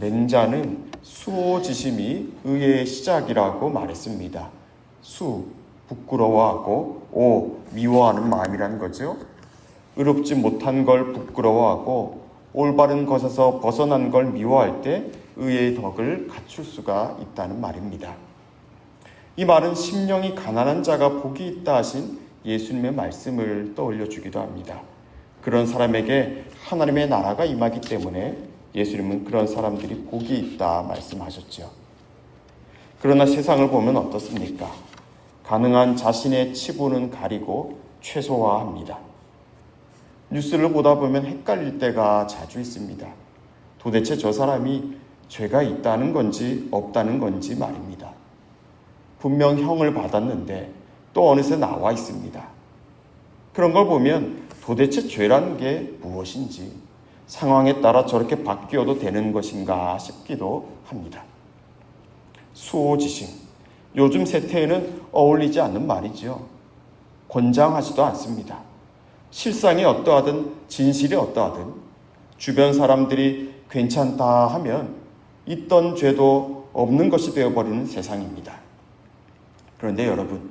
맹자는 수오지심이 의의 시작이라고 말했습니다. 수, 부끄러워하고 오, 미워하는 마음이라는 거죠. 의롭지 못한 걸 부끄러워하고 올바른 것에서 벗어난 걸 미워할 때 의의 덕을 갖출 수가 있다는 말입니다. 이 말은 심령이 가난한 자가 복이 있다 하신 예수님의 말씀을 떠올려 주기도 합니다. 그런 사람에게 하나님의 나라가 임하기 때문에 예수님은 그런 사람들이 복이 있다 말씀하셨죠. 그러나 세상을 보면 어떻습니까? 가능한 자신의 치부는 가리고 최소화합니다. 뉴스를 보다 보면 헷갈릴 때가 자주 있습니다. 도대체 저 사람이 죄가 있다는 건지 없다는 건지 말입니다. 분명 형을 받았는데 또 어느새 나와 있습니다. 그런 걸 보면 도대체 죄라는 게 무엇인지 상황에 따라 저렇게 바뀌어도 되는 것인가 싶기도 합니다. 수호지심. 요즘 세태에는 어울리지 않는 말이죠. 권장하지도 않습니다. 실상이 어떠하든 진실이 어떠하든 주변 사람들이 괜찮다 하면 있던 죄도 없는 것이 되어버리는 세상입니다. 그런데 여러분,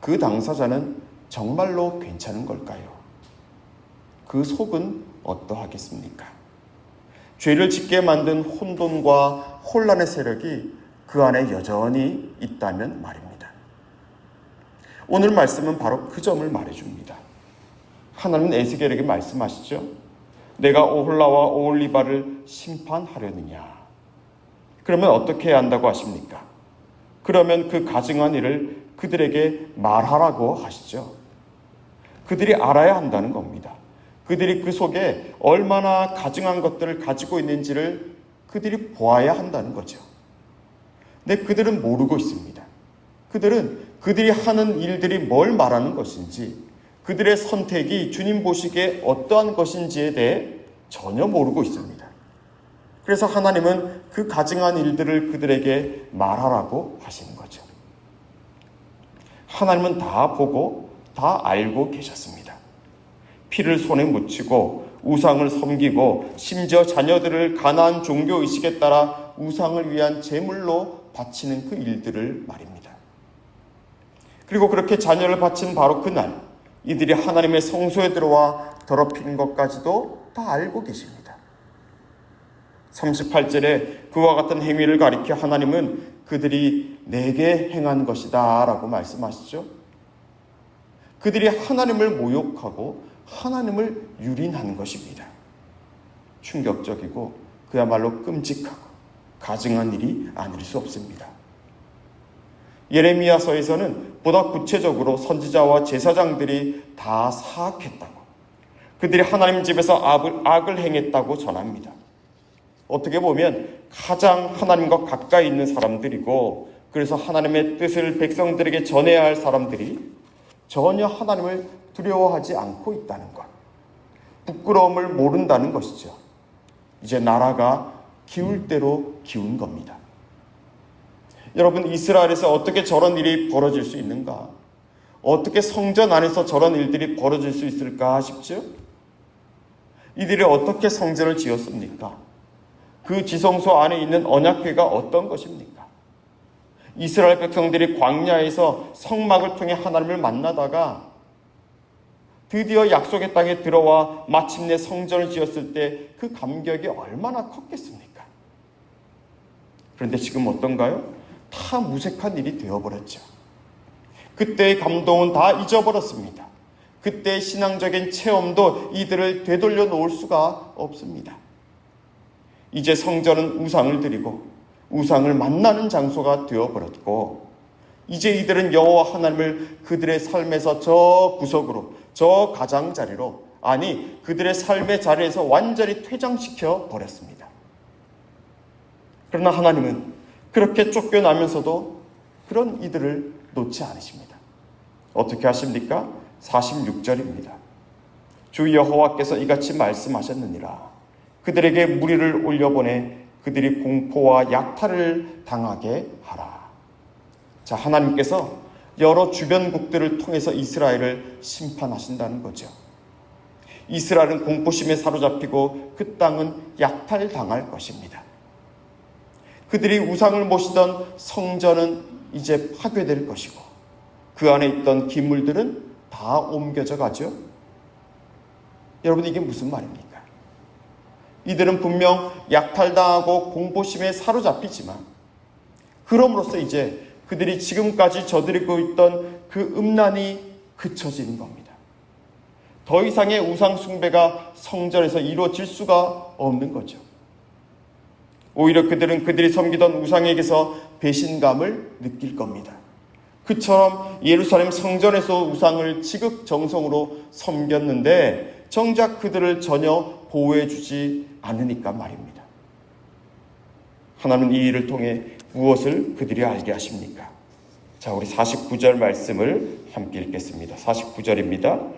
그 당사자는 정말로 괜찮은 걸까요? 그 속은 어떠하겠습니까? 죄를 짓게 만든 혼돈과 혼란의 세력이 그 안에 여전히 있다면 말입니다. 오늘 말씀은 바로 그 점을 말해줍니다. 하나님은 에스겔에게 말씀하시죠. 내가 오홀라와 오올리바를 심판하려느냐. 그러면 어떻게 해야 한다고 하십니까? 그러면 그 가증한 일을 그들에게 말하라고 하시죠. 그들이 알아야 한다는 겁니다. 그들이 그 속에 얼마나 가증한 것들을 가지고 있는지를 그들이 보아야 한다는 거죠. 근데 그들은 모르고 있습니다. 그들은 그들이 하는 일들이 뭘 말하는 것인지, 그들의 선택이 주님 보시기에 어떠한 것인지에 대해 전혀 모르고 있습니다. 그래서 하나님은 그 가증한 일들을 그들에게 말하라고 하시는 거죠. 하나님은 다 보고 다 알고 계셨습니다. 피를 손에 묻히고 우상을 섬기고 심지어 자녀들을 가난한 종교 의식에 따라 우상을 위한 제물로 바치는 그 일들을 말입니다. 그리고 그렇게 자녀를 바친 바로 그날 이들이 하나님의 성소에 들어와 더럽힌 것까지도 다 알고 계십니다. 38절에 그와 같은 행위를 가리켜 하나님은 그들이 내게 행한 것이다 라고 말씀하시죠. 그들이 하나님을 모욕하고 하나님을 유린한 것입니다. 충격적이고 그야말로 끔찍하고 가증한 일이 아닐 수 없습니다. 예레미야서에서는 보다 구체적으로 선지자와 제사장들이 다 사악했다고 그들이 하나님 집에서 악을, 악을 행했다고 전합니다. 어떻게 보면 가장 하나님과 가까이 있는 사람들이고 그래서 하나님의 뜻을 백성들에게 전해야 할 사람들이 전혀 하나님을 두려워하지 않고 있다는 것. 부끄러움을 모른다는 것이죠. 이제 나라가 기울 대로 기운 겁니다. 여러분, 이스라엘에서 어떻게 저런 일이 벌어질 수 있는가? 어떻게 성전 안에서 저런 일들이 벌어질 수 있을까 싶죠? 이들이 어떻게 성전을 지었습니까? 그 지성소 안에 있는 언약궤가 어떤 것입니까? 이스라엘 백성들이 광야에서 성막을 통해 하나님을 만나다가 드디어 약속의 땅에 들어와 마침내 성전을 지었을 때 그 감격이 얼마나 컸겠습니까? 그런데 지금 어떤가요? 다 무색한 일이 되어버렸죠. 그때의 감동은 다 잊어버렸습니다. 그때의 신앙적인 체험도 이들을 되돌려 놓을 수가 없습니다. 이제 성전은 우상을 드리고 우상을 만나는 장소가 되어버렸고 이제 이들은 여호와 하나님을 그들의 삶에서 저 구석으로 저 가장자리로 아니 그들의 삶의 자리에서 완전히 퇴장시켜 버렸습니다. 그러나 하나님은 그렇게 쫓겨나면서도 그런 이들을 놓지 않으십니다. 어떻게 하십니까? 46절입니다. 주 여호와께서 이같이 말씀하셨느니라. 그들에게 무리를 올려보내 그들이 공포와 약탈을 당하게 하라. 자, 하나님께서 여러 주변국들을 통해서 이스라엘을 심판하신다는 거죠. 이스라엘은 공포심에 사로잡히고 그 땅은 약탈당할 것입니다. 그들이 우상을 모시던 성전은 이제 파괴될 것이고 그 안에 있던 기물들은 다 옮겨져 가죠. 여러분 이게 무슨 말입니까? 이들은 분명 약탈당하고 공포심에 사로잡히지만 그럼으로써 이제 그들이 지금까지 저지르고 있던 그 음란이 그쳐지는 겁니다. 더 이상의 우상 숭배가 성전에서 이루어질 수가 없는 거죠. 오히려 그들은 그들이 섬기던 우상에게서 배신감을 느낄 겁니다. 그처럼 예루살렘 성전에서 우상을 지극정성으로 섬겼는데 정작 그들을 전혀 보호해주지 않으니까 말입니다. 하나님은 이 일을 통해 무엇을 그들이 알게 하십니까? 자, 우리 49절 말씀을 함께 읽겠습니다. 49절입니다.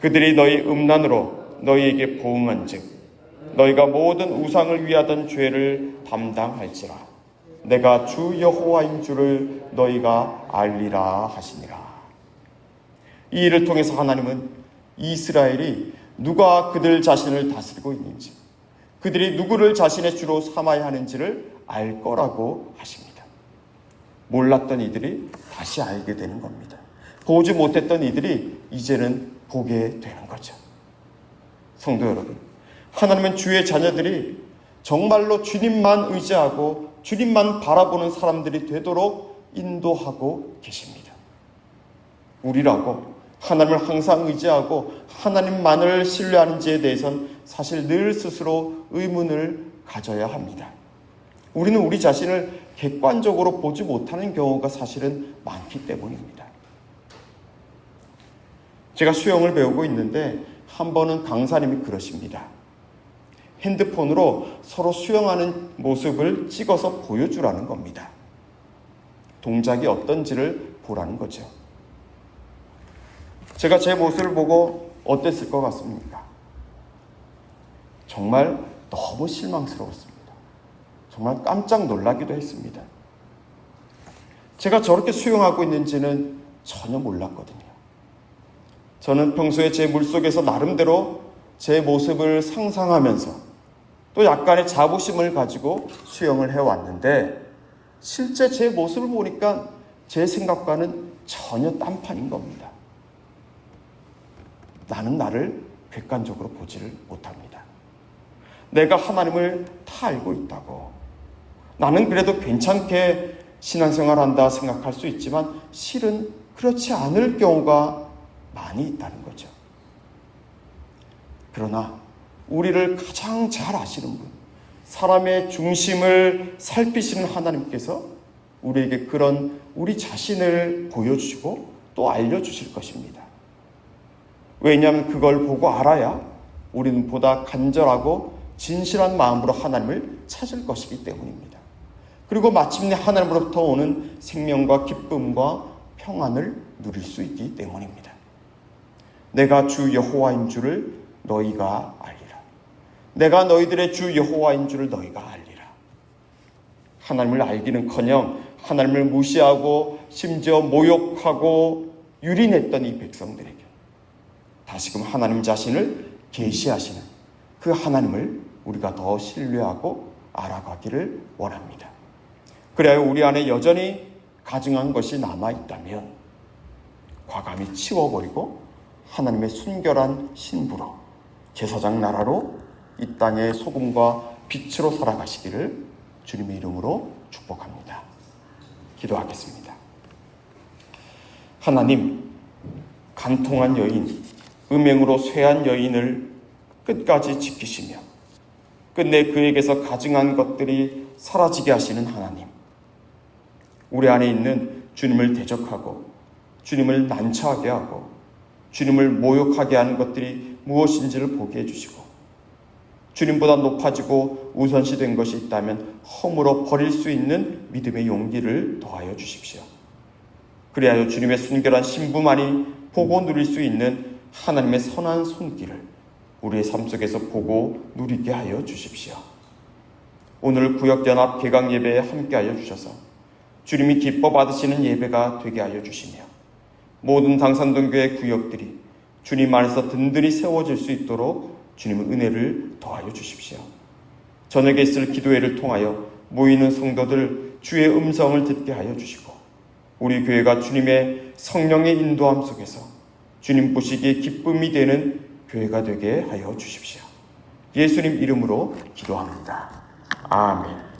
그들이 너희 음란으로 너희에게 보응한 즉 너희가 모든 우상을 위하던 죄를 담당할지라 내가 주 여호와인 줄을 너희가 알리라 하시니라. 이 일을 통해서 하나님은 이스라엘이 누가 그들 자신을 다스리고 있는지 그들이 누구를 자신의 주로 삼아야 하는지를 알 거라고 하십니다. 몰랐던 이들이 다시 알게 되는 겁니다. 보지 못했던 이들이 이제는 보게 되는 거죠. 성도 여러분, 하나님은 주의 자녀들이 정말로 주님만 의지하고 주님만 바라보는 사람들이 되도록 인도하고 계십니다. 우리라고 하나님을 항상 의지하고 하나님만을 신뢰하는지에 대해선 사실 늘 스스로 의문을 가져야 합니다. 우리는 우리 자신을 객관적으로 보지 못하는 경우가 사실은 많기 때문입니다. 제가 수영을 배우고 있는데 한 번은 강사님이 그러십니다. 핸드폰으로 서로 수영하는 모습을 찍어서 보여주라는 겁니다. 동작이 어떤지를 보라는 거죠. 제가 제 모습을 보고 어땠을 것 같습니까? 정말 너무 실망스러웠습니다. 정말 깜짝 놀라기도 했습니다. 제가 저렇게 수영하고 있는지는 전혀 몰랐거든요. 저는 평소에 제 물속에서 나름대로 제 모습을 상상하면서 또 약간의 자부심을 가지고 수영을 해왔는데 실제 제 모습을 보니까 제 생각과는 전혀 딴판인 겁니다. 나는 나를 객관적으로 보지를 못합니다. 내가 하나님을 다 알고 있다고. 나는 그래도 괜찮게 신앙생활 한다 생각할 수 있지만 실은 그렇지 않을 경우가 많이 있다는 거죠. 그러나 우리를 가장 잘 아시는 분, 사람의 중심을 살피시는 하나님께서 우리에게 그런 우리 자신을 보여주시고 또 알려주실 것입니다. 왜냐하면 그걸 보고 알아야 우리는 보다 간절하고 진실한 마음으로 하나님을 찾을 것이기 때문입니다. 그리고 마침내 하나님으로부터 오는 생명과 기쁨과 평안을 누릴 수 있기 때문입니다. 내가 주 여호와인 줄을 너희가 알리라. 내가 너희들의 주 여호와인 줄을 너희가 알리라. 하나님을 알기는커녕 하나님을 무시하고 심지어 모욕하고 유린했던 이 백성들에게 다시금 하나님 자신을 계시하시는 그 하나님을 우리가 더 신뢰하고 알아가기를 원합니다. 그래야 우리 안에 여전히 가증한 것이 남아 있다면 과감히 치워버리고 하나님의 순결한 신부로 제사장 나라로 이 땅의 소금과 빛으로 살아가시기를 주님의 이름으로 축복합니다. 기도하겠습니다. 하나님, 간통한 여인, 음행으로 쇠한 여인을 끝까지 지키시며 끝내 그에게서 가증한 것들이 사라지게 하시는 하나님. 우리 안에 있는 주님을 대적하고 주님을 난처하게 하고 주님을 모욕하게 하는 것들이 무엇인지를 보게 해주시고 주님보다 높아지고 우선시 된 것이 있다면 허물어 버릴 수 있는 믿음의 용기를 더하여 주십시오. 그리하여 주님의 순결한 신부만이 보고 누릴 수 있는 하나님의 선한 손길을 우리의 삶 속에서 보고 누리게 하여 주십시오. 오늘 구역연합 개강 예배에 함께하여 주셔서 주님이 기뻐 받으시는 예배가 되게 하여 주시며 모든 당산동교회 구역들이 주님 안에서 든든히 세워질 수 있도록 주님의 은혜를 더하여 주십시오. 저녁에 있을 기도회를 통하여 모이는 성도들 주의 음성을 듣게 하여 주시고 우리 교회가 주님의 성령의 인도함 속에서 주님 보시기에 기쁨이 되는 교회가 되게 하여 주십시오. 예수님 이름으로 기도합니다. 아멘.